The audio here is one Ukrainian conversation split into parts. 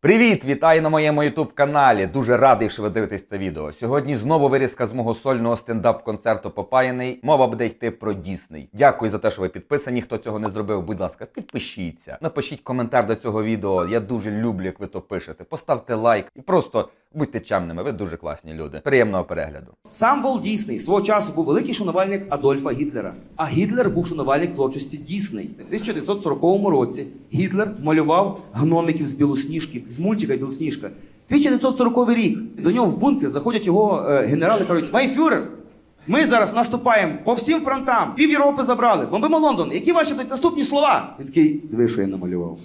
Привіт! Вітаю на моєму youtube каналі. Дуже радий, що ви дивитесь це відео. Сьогодні знову вирізка з мого сольного стендап-концерту Попаяний. Мова буде йти про Дісней. Дякую за те, що ви підписані. Хто цього не зробив, будь ласка, підпишіться. Напишіть коментар до цього відео. Я дуже люблю, як ви то пишете. Поставте лайк і просто будьте чемними. Ви дуже класні люди. Приємного перегляду. Сам Волт Дісней свого часу був великий шанувальник Адольфа Гітлера. А Гітлер був шанувальник творчості Дісней. У 1940 році Гітлер малював гномиків з білосніжки, з мультика Білосніжка. 1940 рік до нього в бункер заходять його е, генерали, кажуть: Майфюрер, ми зараз наступаємо по всім фронтам. Пів Європи забрали. Бомбимо Лондон. Які ваші наступні слова? Він такий, диви, що я намалював.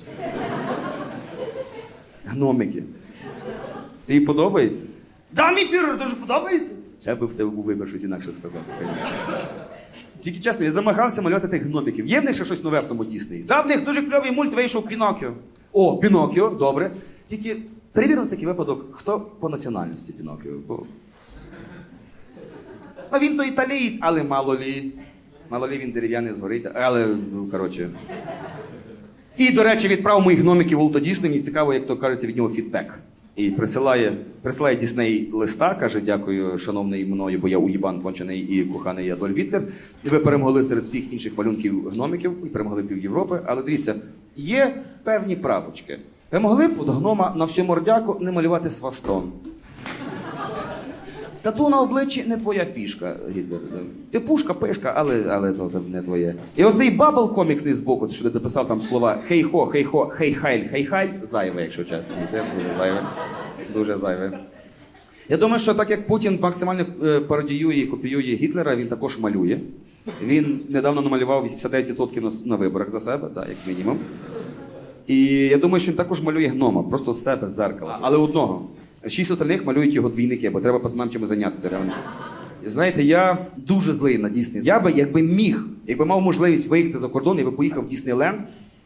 Гномики. Тобі подобається? Да, мій фюрер дуже подобається. Це би в тебе був вибір щось інакше сказати. Тільки чесно, я замахався малювати тих гномиків. Є в них ще щось нове в тому Діснеї? Да, в них дуже кльовий мульт вийшов Пінокіо. О, Пінокіо, добре. Тільки перевірив всякий випадок, хто по національності Пінокіо. Бо... Ну він то італієць, але мало лі. Мало лі він дерев'яний згорить, але, ну, коротше. І, до речі, відправив моїх гномиків Волто Дісней. Цікаво, як то кажеться, від нього фідбек. І присилає, присилає Дісней листа, каже: дякую, шановний мною, бо я уїбан кончений і коханий Адольф Вітлер. І ви перемогли серед всіх інших малюнків гномиків і перемогли пів Європи. Але дивіться, є певні правочки. Ви могли б гнома на всю мордяку не малювати свастон. Тату на обличчі не твоя фішка, Гітлер. Ти пушка, пишка, але, але то, не твоє. І оцей бабл коміксний збоку, що ти дописав там слова хей-хо, хей-хо, хей-хайль, хей-хайль, зайве, якщо чесно. Дуже зайве. Дуже зайве. Я думаю, що так як Путін максимально е, пародіює і копіює Гітлера, він також малює. Він недавно намалював 89% на, на виборах за себе, так, як мінімум. І я думаю, що він також малює гнома, просто з себе з зеркала. Але одного. Шість остальних малюють його двійники, бо треба пацанам чимось зайнятися реально. Знаєте, я дуже злий на Дісней. Я би, якби міг, якби мав можливість виїхати за кордон, я би поїхав в Діснейленд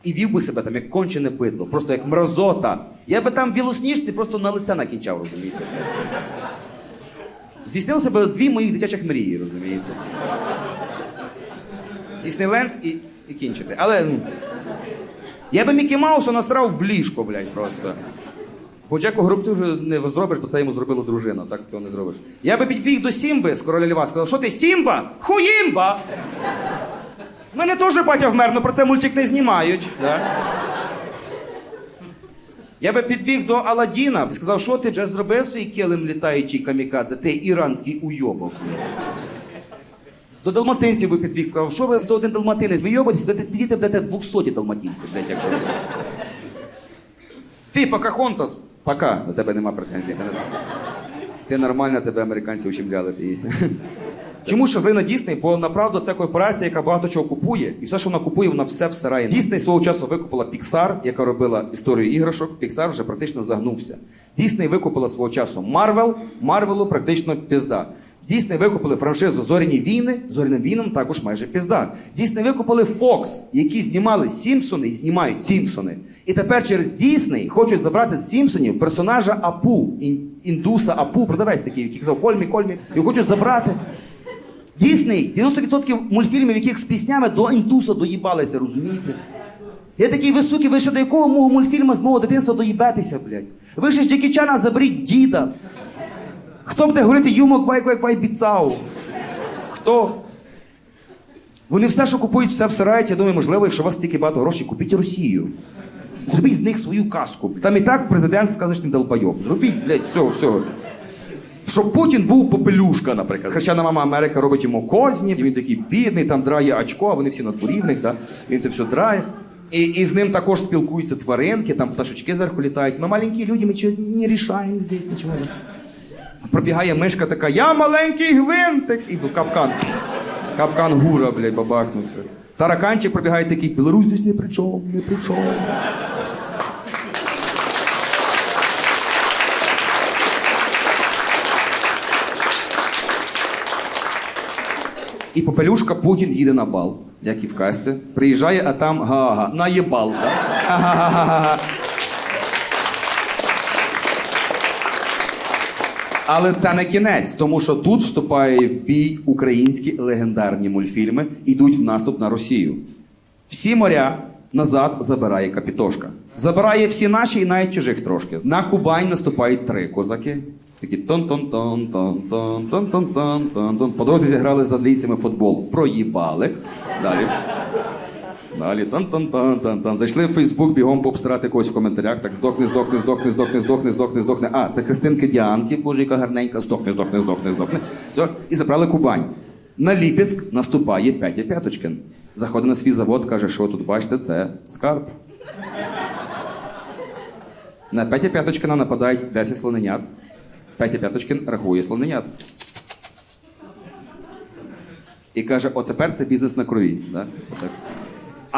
і вів би себе там як кончене бидло, просто як мразота. Я би там в білосніжці просто на лице накінчав, розумієте? Здійснилося б дві моїх дитячих мрії, розумієте? Діснейленд і, і кінчити. Але ну, я би Мікі Мауса насрав в ліжко, блядь, просто. Бо Джеку Горобцю вже не зробиш, бо це йому зробила дружина, так цього не зробиш. Я би підбіг до Сімби з короля Льва, сказав, що ти Сімба? Хуїмба! Мене теж батя вмер, але про це мультик не знімають. Да? Я би підбіг до Аладдіна і сказав, що ти вже зробив свій килим літаючий камікадзе, ти іранський уйобок. До далматинців би підбіг, сказав, що ви 101 далматинець, ви йобаєтесь, будете будете 200 далматинців, блядь, якщо щось. Ти Покахонтас, пока, до тебе нема претензій. Ти нормально, тебе американці ущемляли. Чому ж зли на Дісней? Бо направду це корпорація, яка багато чого купує, і все, що вона купує, вона все всирає. Дісней свого часу викупила Pixar, яка робила історію іграшок. Pixar вже практично загнувся. Дісней викупила свого часу Марвел, Марвелу практично пізда. Дісней викупили франшизу Зоряні війни, зоряним війнам також майже пізда. Дісней викупили Fox, які знімали Сімпсони і знімають Сімпсони. І тепер через Дісней хочуть забрати з Сімпсонів персонажа Апу, індуса Апу, продавець такий, який казав Кольмі, Кольмі. Його хочуть забрати. Дісней 90% мультфільмів, яких з піснями до індуса доїбалися, розумієте? Я такий ви суки, ви ще до якого мого мультфільму з мого дитинства доїбетеся, блядь? Ви ще з Джекі Чана заберіть діда. Хто буде говорити юмо квай квай квай біцау? Хто? Вони все, що купують, все всирають. Я думаю, можливо, якщо у вас стільки багато грошей, купіть Росію. Зробіть з них свою казку. Там і так президент сказочний долбойоб. Зробіть, блядь, всього, всього. Щоб Путін був попелюшка, наприклад. Хрещена мама Америка робить йому козні, він такий бідний, там драє очко, а вони всі на дворі в них, да? він це все драє. І, і з ним також спілкуються тваринки, там пташечки зверху літають. Ми маленькі люди, ми чого не рішаємо здесь нічого. Пробігає мишка така, я маленький гвинтик, і в капкан. Капкан гура, блядь, бабахнувся. Тараканчик пробігає такий, Білорусь здесь не при чому, не при чому. І попелюшка Путін їде на бал, як і в казці. Приїжджає, а там га-га, наєбал. Да? Але це не кінець, тому що тут вступає в бій українські легендарні мультфільми, йдуть в наступ на Росію. Всі моря назад забирає Капітошка. Забирає всі наші і навіть чужих трошки. На Кубань наступають три козаки. Такі тон тон тон тон тон тон тон тон тон тон По дорозі зіграли з англійцями футбол. Проїбали. Далі. Далі тон Зайшли в Фейсбук бігом пообсирати когось в коментарях. Так здохни, здохни, здохни, здохни, здохни, здохни, здохни. А, це Христинки Діанки, боже, яка гарненька, здохни, здохни, здохни, здохни. Все, і забрали Кубань. На Ліпецьк наступає Петя П'яточкин. Заходить на свій завод, каже, що тут бачите, це скарб. На Петя П'яточкина нападають 10 слоненят. Петя П'яточкин рахує слоненят. І каже: о, тепер це бізнес на крові. Да? Так.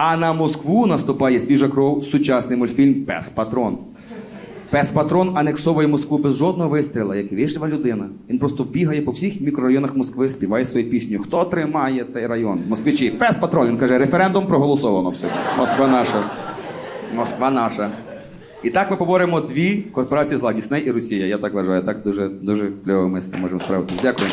А на Москву наступає свіжа кров, сучасний мультфільм Пес Патрон. Пес Патрон анексовує Москву без жодного вистріла, як вічлива людина. Він просто бігає по всіх мікрорайонах Москви, співає свою пісню. Хто тримає цей район? Москвичі, пес Патрон. Він каже, референдум проголосовано все. Москва наша. Москва наша. І так ми поборемо дві корпорації зла Дісней і Росія. Я так вважаю. Так дуже дуже кльово ми з цим можемо справитися. Дякую.